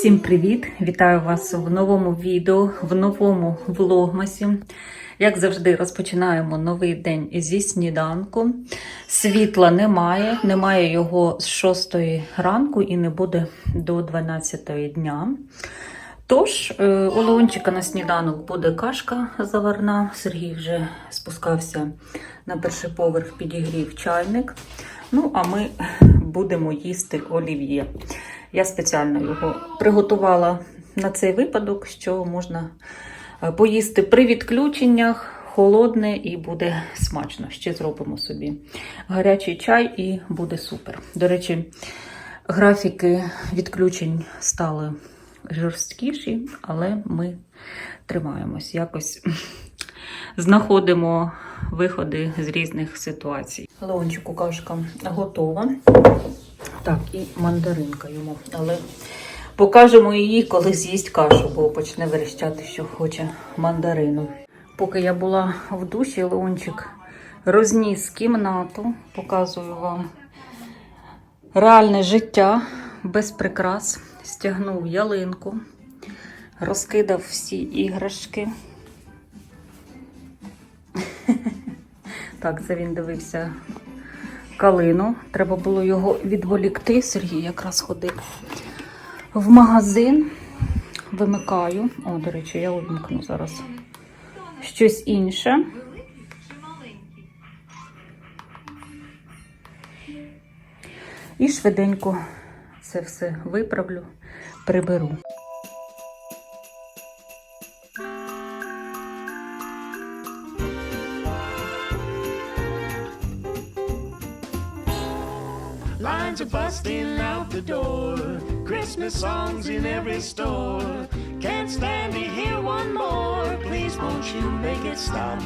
Всім привіт! Вітаю вас в новому відео, в новому влогмасі. Як завжди, розпочинаємо новий день зі сніданку. Світла немає, немає його з 6 ранку і не буде до 12 дня. Тож, е, у Леончика на сніданок буде кашка заварна. Сергій вже спускався на перший поверх, підігрів чайник. Ну, а ми будемо їсти олів'є. Я спеціально його приготувала на цей випадок, що можна е, поїсти при відключеннях, холодне і буде смачно. Ще зробимо собі гарячий чай і буде супер. До речі, графіки відключень стали жорсткіші, але ми тримаємось. Якось знаходимо виходи з різних ситуацій. Леончику кашка готова. Так, і мандаринка йому. Але покажемо її, коли з'їсть кашу, бо почне верещати, що хоче мандарину. Поки я була в душі, Леончик розніс кімнату, показую вам реальне життя без прикрас. Стягнув ялинку, розкидав всі іграшки. Так, це він дивився калину. Треба було його відволікти. Сергій якраз ходив в магазин. Вимикаю. О, до речі, я увімкну зараз щось інше. І швиденько це все виправлю, приберу. Busting out the door. Christmas songs in every store. Can't stand to hear one more. Please won't you make it stop?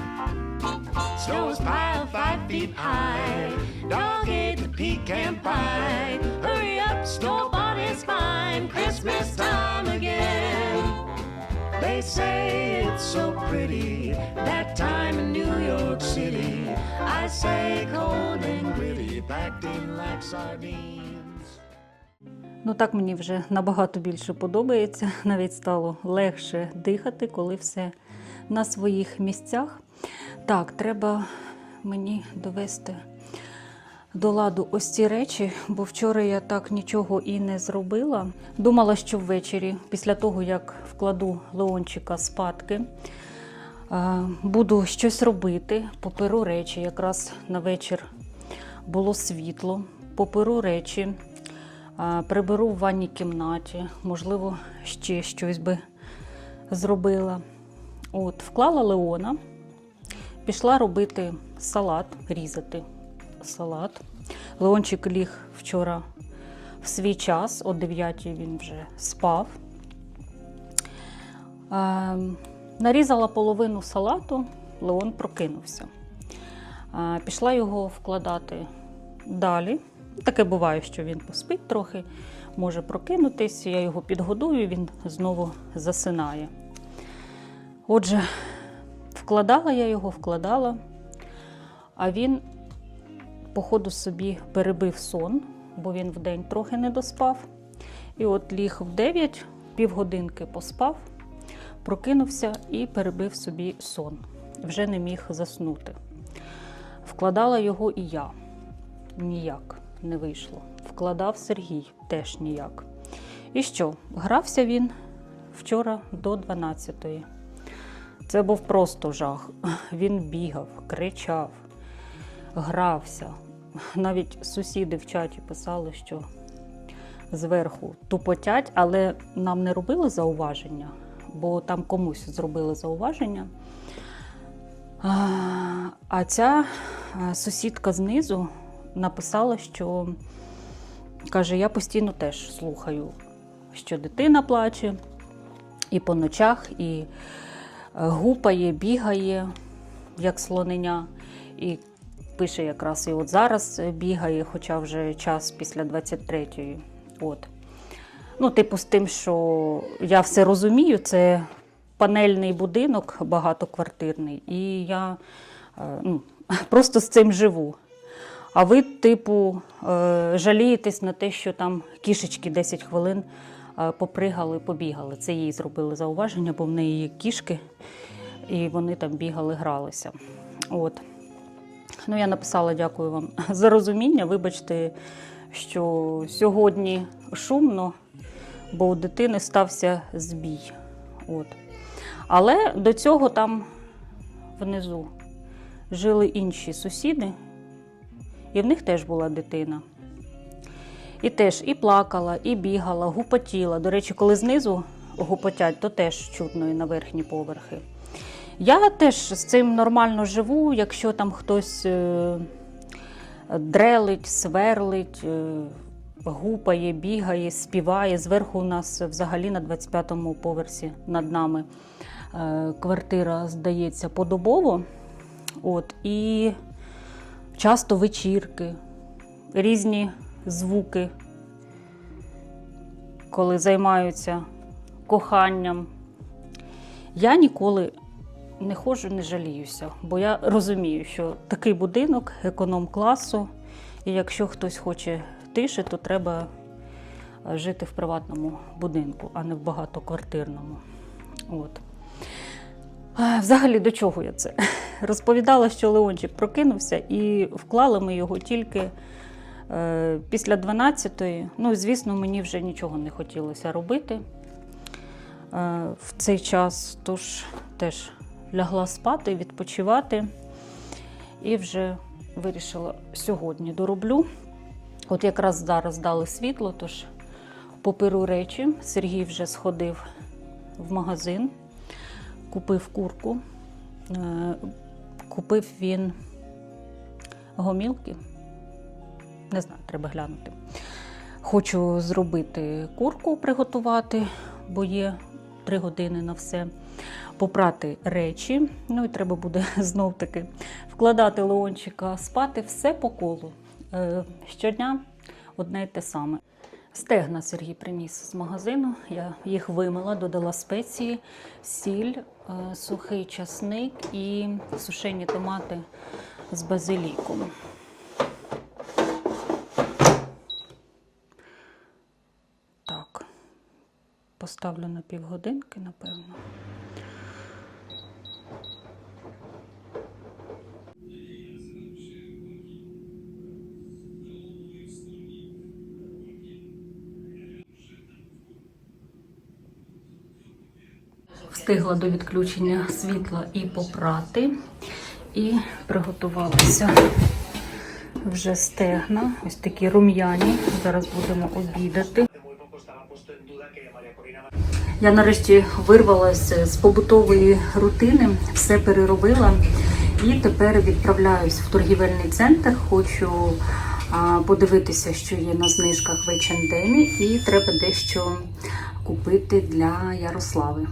Snow is piled five feet high. Dog ate the pecan pie. Hurry up, snowball is fine. Christmas time again. They say it's so pretty that time in New York City. I say cold and gritty, packed in like sardines. Ну так мені вже набагато більше подобається. Навіть стало легше дихати, коли все на своїх місцях. Так, треба мені довести до ладу ось ці речі, бо вчора я так нічого і не зробила. Думала, що ввечері, після того як вкладу Леончика спадки, буду щось робити, поперу речі. Якраз на вечір було світло, поперу речі. Приберу в ванній кімнаті, можливо, ще щось би зробила. От, вклала Леона, пішла робити салат, різати салат. Леончик ліг вчора в свій час, о 9 він вже спав. А, нарізала половину салату, Леон прокинувся. Пішла його вкладати далі. Таке буває, що він поспить трохи, може прокинутись, я його підгодую, він знову засинає. Отже, вкладала я його, вкладала, а він, походу, собі перебив сон, бо він вдень трохи не доспав. І от ліг в 9, півгодинки поспав, прокинувся і перебив собі сон. Вже не міг заснути. Вкладала його і я. Ніяк не вийшло. Вкладав Сергій теж ніяк. І що? Грався він вчора до 12-ї. Це був просто жах. Він бігав, кричав, грався. Навіть сусіди в чаті писали, що зверху тупотять, але нам не робили зауваження, бо там комусь зробили зауваження. А, ця сусідка знизу написала, що каже, я постійно теж слухаю, що дитина плаче і по ночах, і е, гупає, бігає, як слоненя. І пише якраз і от зараз бігає, хоча вже час після 23-ї. От. Ну, типу, з тим, що я все розумію, це панельний будинок багатоквартирний, і я е, ну, просто з цим живу. А ви, типу, е, жалієтесь на те, що там кішечки 10 хвилин е, попригали, побігали. Це їй зробили зауваження, бо в неї є кішки, і вони там бігали, гралися. От. Ну, я написала дякую вам за розуміння. Вибачте, що сьогодні шумно, бо у дитини стався збій. От. Але до цього там внизу жили інші сусіди, і в них теж була дитина. І теж і плакала, і бігала, гупотіла. До речі, коли знизу гупотять, то теж чутно і на верхні поверхи. Я теж з цим нормально живу, якщо там хтось е, дрелить, сверлить, е, гупає, бігає, співає. Зверху у нас взагалі на 25-му поверсі над нами квартира здається подобово. От, і часто вечірки, різні звуки, коли займаються коханням. Я ніколи не ходжу, не жаліюся, бо я розумію, що такий будинок економ-класу, і якщо хтось хоче тиші, то треба е, жити в приватному будинку, а не в багатоквартирному. От. Взагалі, до чого я це? Розповідала, що Леончик прокинувся, і вклали ми його тільки е, після 12-ї. Ну, звісно, мені вже нічого не хотілося робити е, в цей час, тож теж лягла спати, відпочивати. І вже вирішила сьогодні дороблю. От якраз зараз дали світло, тож поперу речі. Сергій вже сходив в магазин, купив курку. Е, Купив він гомілки. Не знаю, треба глянути. Хочу зробити курку, приготувати, бо є три години на все. Попрати речі. Ну і треба буде знов таки вкладати Леончика, спати все по колу. Е, Щодня одне й те саме. Стегна Сергій приніс з магазину. Я їх вимила, додала спеції, сіль, сухий часник і сушені томати з базиліком. Так, поставлю на півгодинки, напевно. Встигла до відключення світла і попрати, і приготувалися вже стегна, ось такі рум'яні. Зараз будемо обідати. Я нарешті вирвалася з побутової рутини, все переробила і тепер відправляюсь в торгівельний центр. Хочу а, подивитися, що є на знижках в H&M, і треба дещо купити для Ярослави.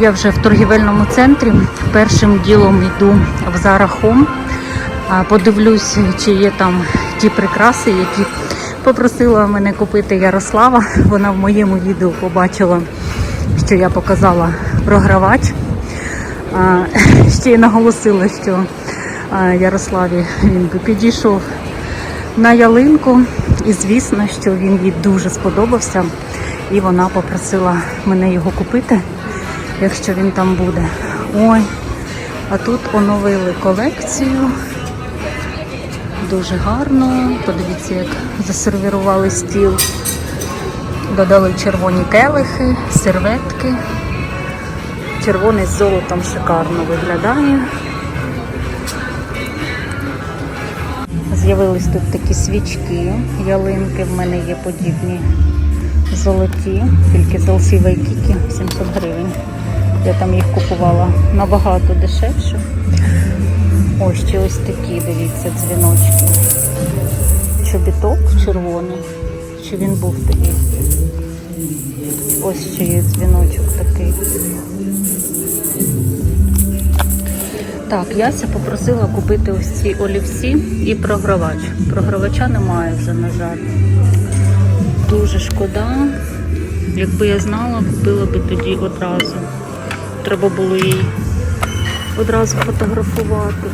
Я вже в торгівельному центрі. Першим ділом йду в Home. Подивлюсь, чи є там ті прикраси, які попросила мене купити Ярослава. Вона в моєму відео побачила, що я показала програвач. Ще й наголосила, що Ярославі він би підійшов на ялинку. І звісно, що він їй дуже сподобався. І вона попросила мене його купити, якщо він там буде. Ой, а тут оновили колекцію. Дуже гарно. Подивіться, як засервірували стіл. Додали червоні келихи, серветки. Червоний з золотом шикарно виглядає. З'явились тут такі свічки, ялинки. В мене є подібні золоті, тільки з LC Waikiki 700 гривень. Я там їх купувала набагато дешевше. Ось ще ось такі, дивіться, дзвіночки. Чобіток червоний. Чи він був такий? Ось ще є дзвіночок такий. Так, Яся попросила купити ось ці олівці і програвач. Програвача немає вже, на жаль. Дуже шкода. Якби я знала, купила би тоді одразу. Треба було її одразу фотографувати.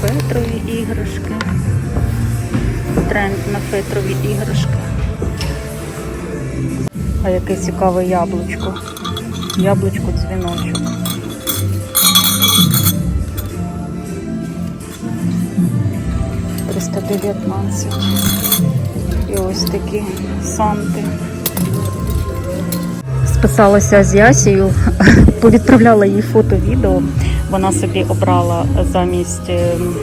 Фетрові іграшки. тренд на фетрові іграшки. А яке цікаве яблучко. Яблучко дзвіночок. Триста дев'ятнадцять. І ось такі санти. Списалася з Ясією, повідправляла їй фото відео. Вона собі обрала замість ем,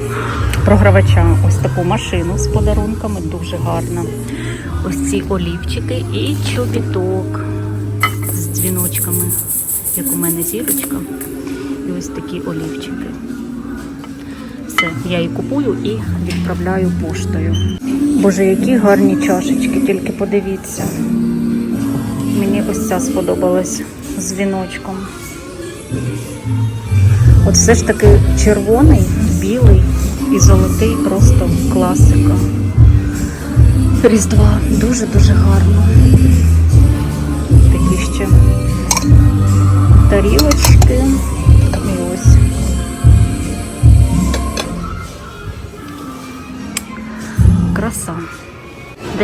програвача ось таку машину з подарунками, дуже гарна. Ось ці олівчики і чобіток з дзвіночками, як у мене зірочка. І ось такі олівчики. Все, я її купую і відправляю поштою. Боже, які гарні чашечки, тільки подивіться. Мені ось ця сподобалась з віночком. От все ж таки червоний, білий і золотий просто класика. Різдва дуже-дуже гарно. Такі ще тарілочки.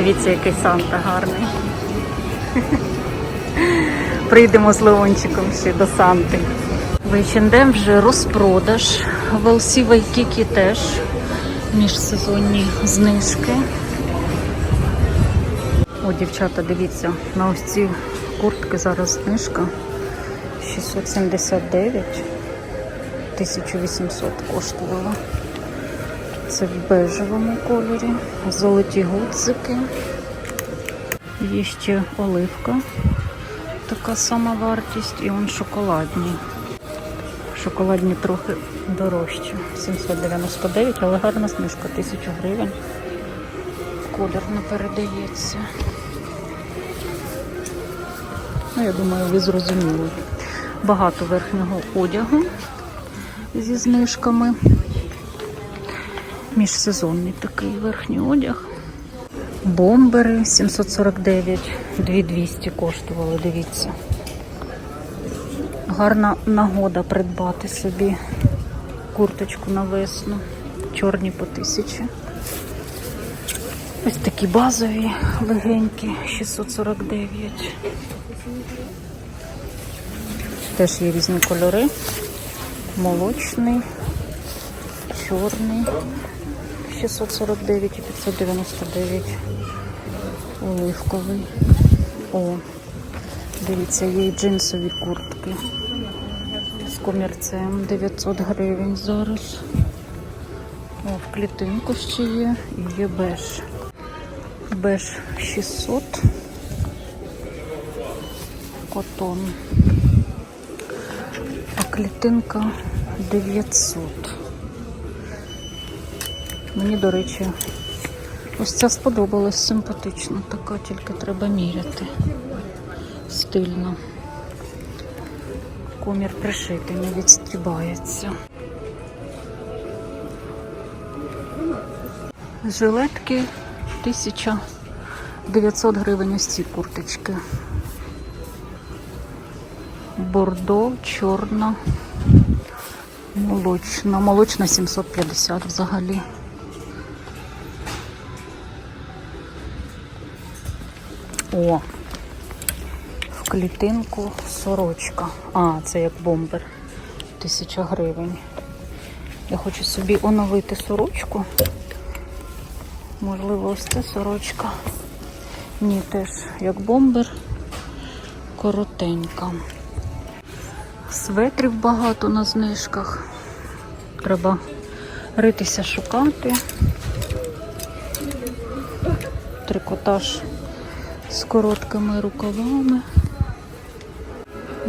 Дивіться, який Санта гарний. Прийдемо з Леончиком ще до Санти. В H&M вже розпродаж. В LC Waikiki теж міжсезонні знижки. О, дівчата, дивіться, на ось ці куртки зараз знижка 679, 1800 коштувала. Це в бежевому кольорі, золоті гудзики. Є ще оливка, така сама вартість, і он шоколадні. Шоколадні трохи дорожчі. 799, але гарна знижка, 1000 гривень. Колір не передається. Ну, я думаю, ви зрозуміли. Багато верхнього одягу зі знижками. Міжсезонний такий верхній одяг. Бомбери 749, 2200 коштували, дивіться. Гарна нагода придбати собі курточку на весну. Чорні по тисячі. Ось такі базові легенькі 649. Теж є різні кольори. Молочний, чорний. 649 і 599 оливковий. О, дивіться, є і джинсові куртки. З комірцем 900 гривень зараз. О, в клітинку ще є і є беж. Беж 600. Котон. А клітинка 900. Мені, до речі, ось ця сподобалась симпатична, така, тільки треба міряти. Стильно. Комір пришитий, не відстрібається. Жилетки 1900 гривень ось ці курточки. Бордо, чорна, молочна. Молочна 750 взагалі. О, в клітинку сорочка. А, це як бомбер. Тисяча гривень. Я хочу собі оновити сорочку. Можливо, ось ця сорочка. Ні, теж як бомбер. Коротенька. Светрів багато на знижках. Треба ритися, шукати. Трикотаж з короткими рукавами.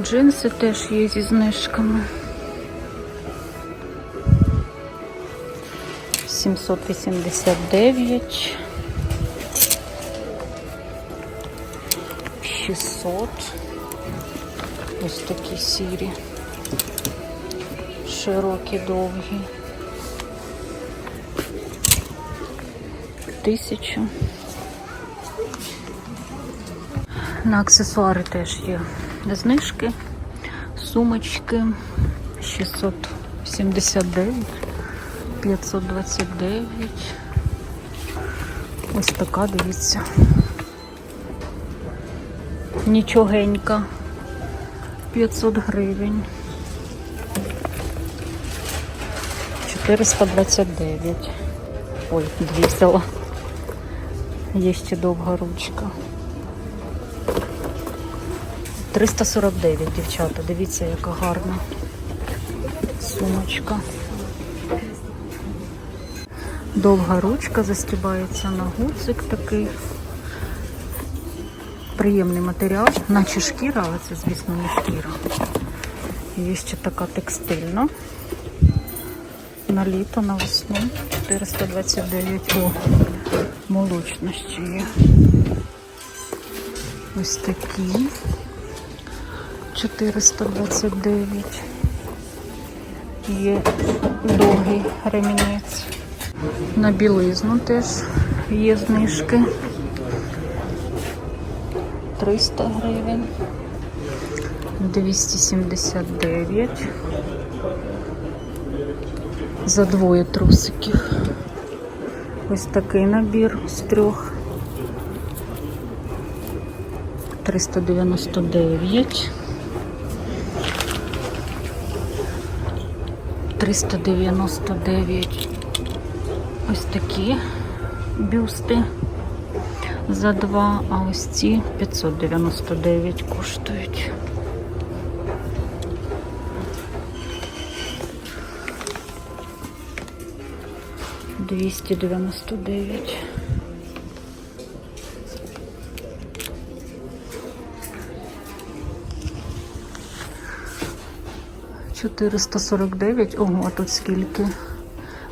Джинси теж є зі знижками. 789. 600. Ось такі сірі. Широкі, довгі. Тисячу. На аксесуари теж є знижки, сумочки 679, 529. Ось така, дивіться. Нічогенька. 500 гривень. 429. Ой, дві. Є ще довга ручка. 349, дівчата. Дивіться, яка гарна сумочка. Довга ручка застібається на гудзик такий. Приємний матеріал, наче шкіра, але це, звісно, не шкіра. Є ще така текстильна. На літо, на весну. 429. О, молочна є. Ось такі. 429. Є довгий ремінець. На білизну теж є знижки. 300 гривень. 279. За двоє трусиків. Ось такий набір з трьох. 399. 399 ось такі бюсти за два, а ось ці 599 коштують. Двісті дев'яносто дев'ять. Чотириста сорок дев'ять. Ого, а тут скільки?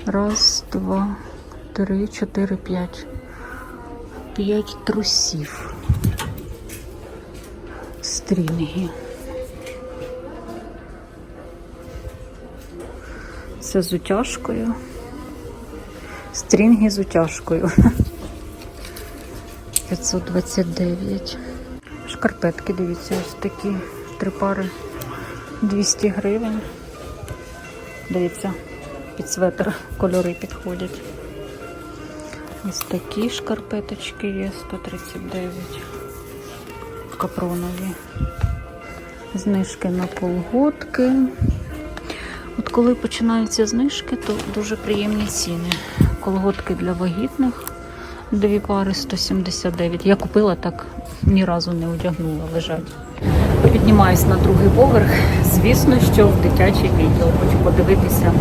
Раз, два, три, чотири, п'ять. П'ять трусів. Стрінги. Це з утяжкою. Стрінги з утяжкою. 529. Шкарпетки, дивіться, ось такі. Три пари 200 гривень. Дивіться, під светр кольори підходять. Ось такі шкарпеточки є 139 капронові. Знижки на полгодки. От коли починаються знижки, то дуже приємні ціни. Колготки для вагітних дві пари 179. Я купила так, ні разу не одягнула, лежать. Піднімаюсь на другий поверх. Звісно, що в дитячий відділ хочу подивитися.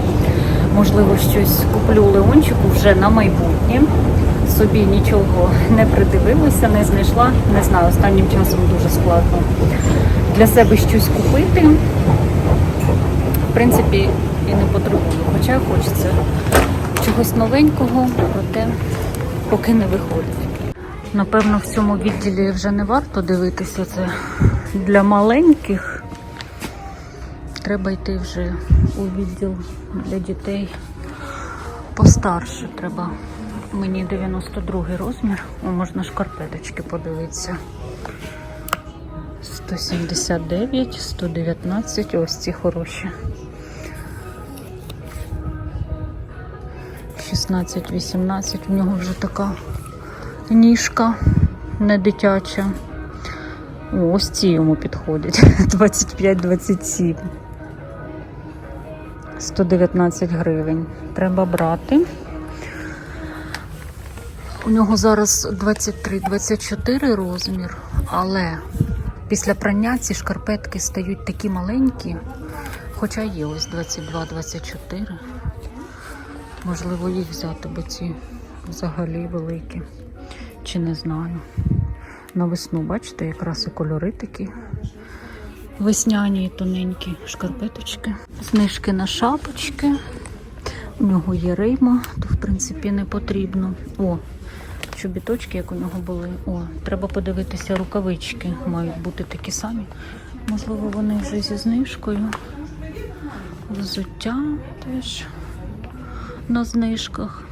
Можливо, щось куплю Леончику вже на майбутнє. Собі нічого не придивилася, не знайшла. Не знаю, останнім часом дуже складно для себе щось купити. В принципі, і не потребую. Хоча хочеться чогось новенького, проте поки не виходить. Напевно, в цьому відділі вже не варто дивитися. Це для маленьких. Треба йти вже у відділ для дітей постарше. Треба мені 92 розмір. О, можна шкарпеточки подивитися. 179, 119, ось ці хороші. 16, 18, в нього вже така ніжка не дитяча. Ось ці йому підходять. 25-27. 119 гривень. Треба брати. У нього зараз 23-24 розмір, але після прання ці шкарпетки стають такі маленькі, хоча є ось 22-24. Можливо, їх взяти, бо ці взагалі великі. Чи не знаю. На весну, бачите, якраз і кольори такі. Весняні тоненькі шкарпеточки. Знижки на шапочки. У нього є рейма, то в принципі не потрібно. О, чобіточки, як у нього були. О, треба подивитися рукавички. Мають бути такі самі. Можливо, вони вже зі знижкою. Взуття теж на знижках.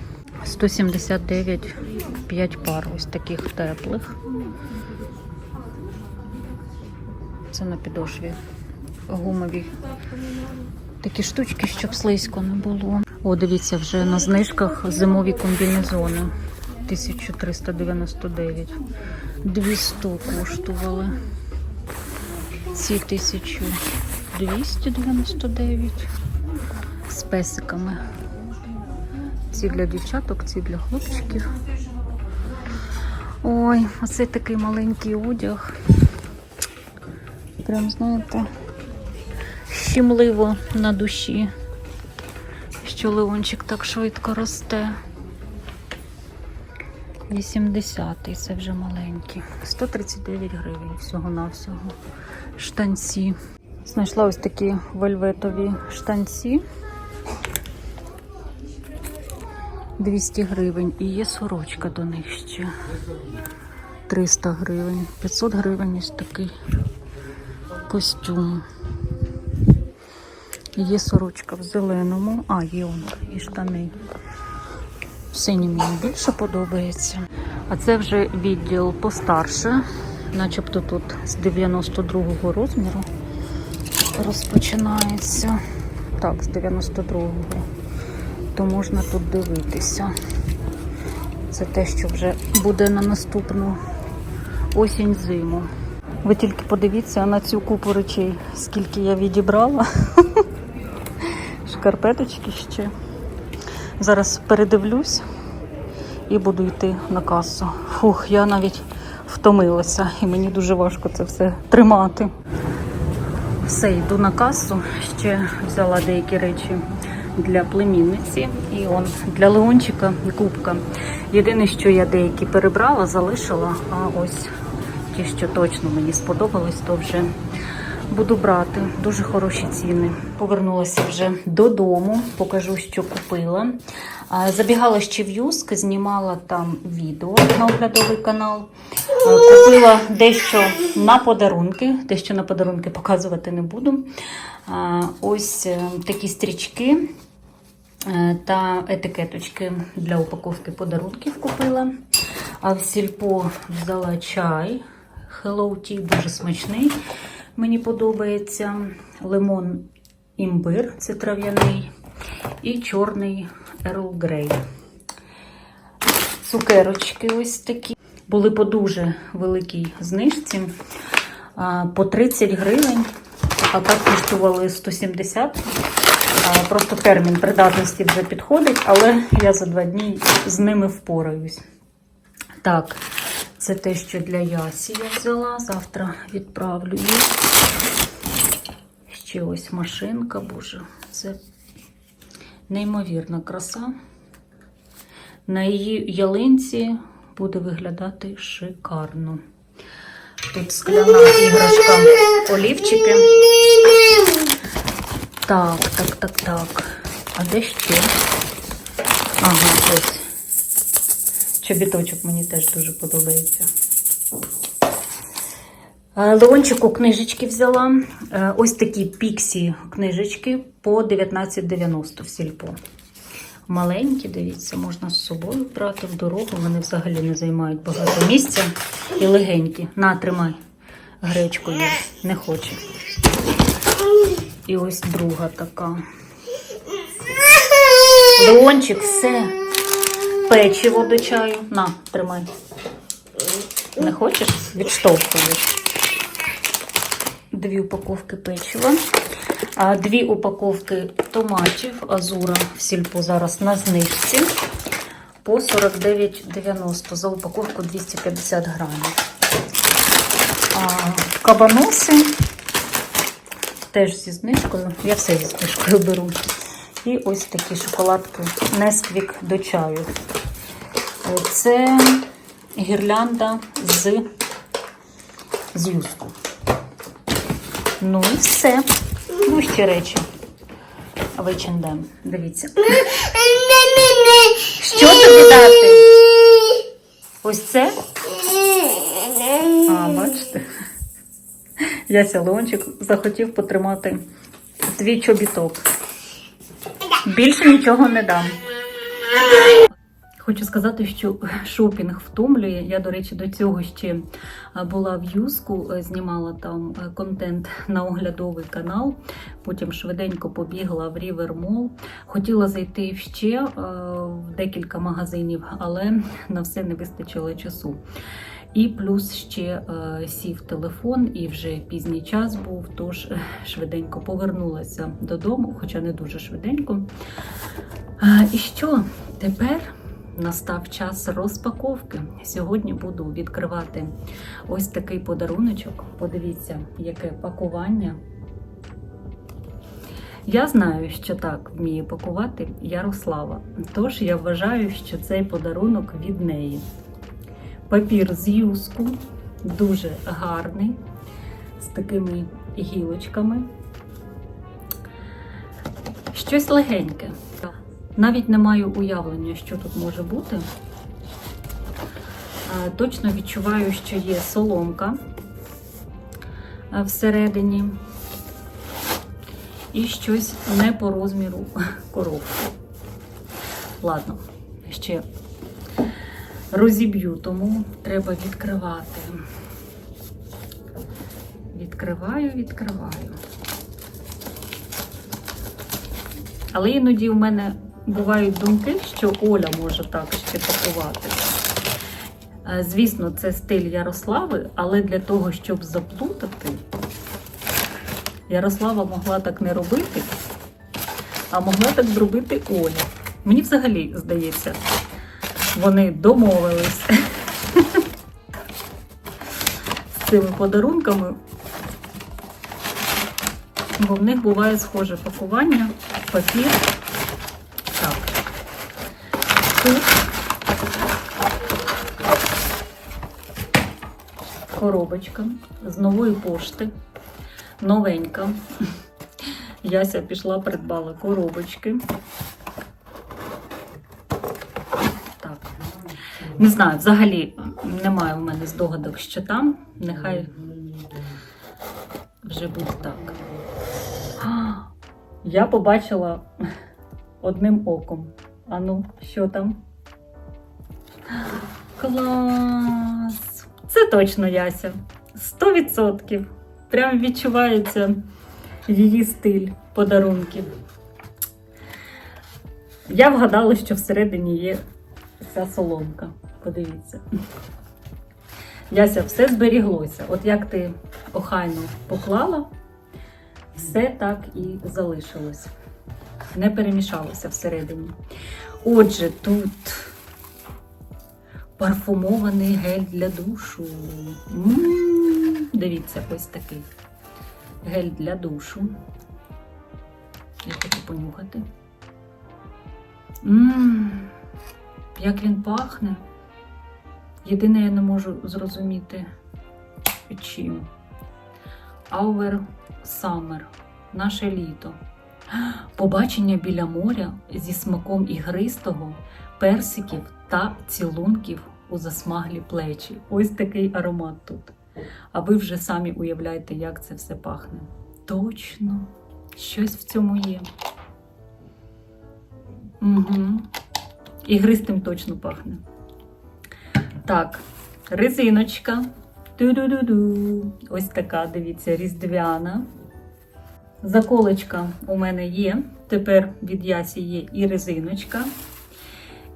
179 5 пар ось таких теплих. Це на підошві гумові. Такі штучки, щоб слизько не було. О, дивіться, вже на знижках зимові комбінезони. 1399. 200 коштували. Ці 1299 з песиками. Ці для дівчаток, ці для хлопчиків. Ой, оце такий маленький одяг. Прям, знаєте, щемливо на душі, що Леончик так швидко росте. 80-й, це вже маленький. 139 гривень всього-навсього. Штанці. Знайшла ось такі вельветові штанці. 200 гривень. І є сорочка до них ще. 300 гривень. 500 гривень ось такий костюм. Є сорочка в зеленому. А, є он і штани. Синій мені більше подобається. А це вже відділ постарше, начебто тут з 92-го розміру розпочинається. Так, з 92-го. То можна тут дивитися. Це те, що вже буде на наступну осінь-зиму. Ви тільки подивіться на цю купу речей, скільки я відібрала. Шкарпеточки ще. Зараз передивлюсь і буду йти на касу. Фух, я навіть втомилася і мені дуже важко це все тримати. Все, йду на касу. Ще взяла деякі речі для племінниці і он для Леончика і кубка. Єдине, що я деякі перебрала, залишила, а ось ті, що точно мені сподобались, то вже буду брати. Дуже хороші ціни. Повернулася вже додому, покажу, що купила. Забігала ще в Юск, знімала там відео на оглядовий канал. Купила дещо на подарунки, дещо на подарунки показувати не буду. Ось е, такі стрічки е, та етикеточки для упаковки подарунків купила. А в сільпо взяла чай. Hello Tea, дуже смачний. Мені подобається. Лимон імбир, це трав'яний. І чорний Earl Grey. Цукерочки ось такі. Були по дуже великій знижці. По 30 гривень, а так коштували 170. А, Просто термін придатності вже підходить, але я за два дні з ними впораюсь. Так, це те, що для Ясі я взяла. Завтра відправлю її. Ще ось машинка, боже, це неймовірна краса. На її ялинці буде виглядати шикарно. Тут скляна іграшка олівчики. Так, так, так, так. А де ще? Ага, ось. Чобіточок мені теж дуже подобається. Е, Леончику книжечки взяла. Е, Ось такі піксі книжечки по 19,90 в сільпо. Маленькі, дивіться, можна з собою брати в дорогу. Вони взагалі не займають багато місця і легенькі. На, тримай гречкою. Не хоче. І ось друга така. Леончик, все. Печиво до чаю. На, тримай. Не хочеш? Відштовхуєш. Дві упаковки печива. Дві упаковки томатів Азура в сільпо зараз на знижці по 49,90 за упаковку 250 грамів. Кабаноси теж зі знижкою. Я все зі знижкою беру. І ось такі шоколадки Несквік до чаю. Це гірлянда з, з юску. Ну і все. Ну, ще речі. Вичендем. Дивіться. Що тобі дати? Ось це? А, бачите? Яся Леончик захотів потримати твій чобіток. Більше нічого не дам. Хочу сказати, що шопінг втомлює. Я, до речі, до цього ще е, була в Юску, е, знімала там е, контент на оглядовий канал. Потім швиденько побігла в Рівер Мол. Хотіла зайти ще в декілька магазинів, але на все не вистачило часу. І плюс ще сів телефон, і вже пізній час був, тож швиденько повернулася додому, хоча не дуже швиденько. І що? Тепер настав час розпаковки. Сьогодні буду відкривати ось такий подаруночок. Подивіться, яке пакування. Я знаю, що так вміє пакувати Ярослава. Тож я вважаю, що цей подарунок від неї. Папір з юску, дуже гарний, з такими гілочками. Щось легеньке. Навіть не маю уявлення, що тут може бути. Точно відчуваю, що є соломка всередині і щось не по розміру коробки. Ладно, ще розіб'ю, тому треба відкривати. Відкриваю, відкриваю. Але іноді у мене бувають думки, що Оля може так ще пакувати. Е, Звісно, це стиль Ярослави, але для того, щоб заплутати, Ярослава могла так не робити, а могла так зробити Оля. Мені взагалі здається, вони домовились з цими подарунками, бо в них буває схоже пакування, папір. Коробочка з нової пошти. Новенька. Яся пішла, придбала коробочки. Так. Не знаю, взагалі немає в мене здогадок, що там. Нехай вже буде так. Я побачила одним оком. Ану, що там? Клас! Точно Яся. 100%. Прям відчувається її стиль подарунків. Я вгадала, що всередині є ця соломка. Подивіться. Яся, все зберіглося. От як ти охайно поклала, все так і залишилось. Не перемішалося всередині. Отже, тут парфумований гель для душу. М, Дивіться, ось такий гель для душу. Я хочу понюхати. Мм, як він пахне. Єдине, я не можу зрозуміти чим. Our Summer. Наше літо. Побачення біля моря зі смаком ігристого, персиків та цілунків у засмаглі плечі. Ось такий аромат тут. А ви вже самі уявляєте, як це все пахне. Точно, щось в цьому є. Угу. Ігристим точно пахне. Так, резиночка. Ту-ду-ду-ду. Ось така, дивіться, різдвяна. Заколочка у мене є. Тепер від Ясі є і резиночка.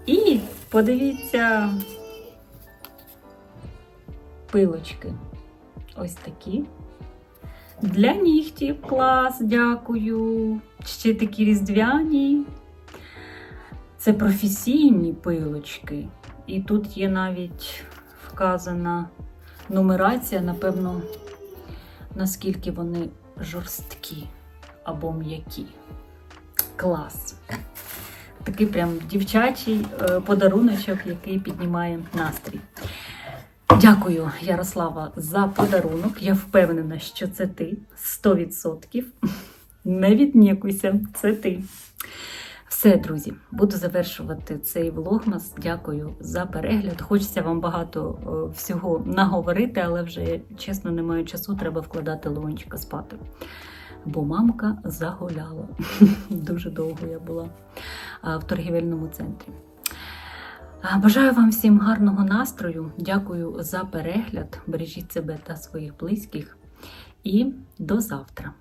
І подивіться, пилочки. Ось такі. Для нігтів клас, дякую. Ще такі різдвяні. Це професійні пилочки. І тут є навіть вказана нумерація, напевно, наскільки вони жорсткі або м'які. Клас. Такий прям дівчачий е, подаруночок, який піднімає настрій. Дякую, Ярослава, за подарунок. Я впевнена, що це ти 100%. Не віднікуйся, це ти. Все, друзі, буду завершувати цей влогмас. Дякую за перегляд. Хочеться вам багато е, всього наговорити, але вже чесно не маю часу, треба вкладати Леончика спати. Бо мамка загуляла. Дуже довго я була в торгівельному центрі. Бажаю вам всім гарного настрою. Дякую за перегляд. Бережіть себе та своїх близьких. І до завтра.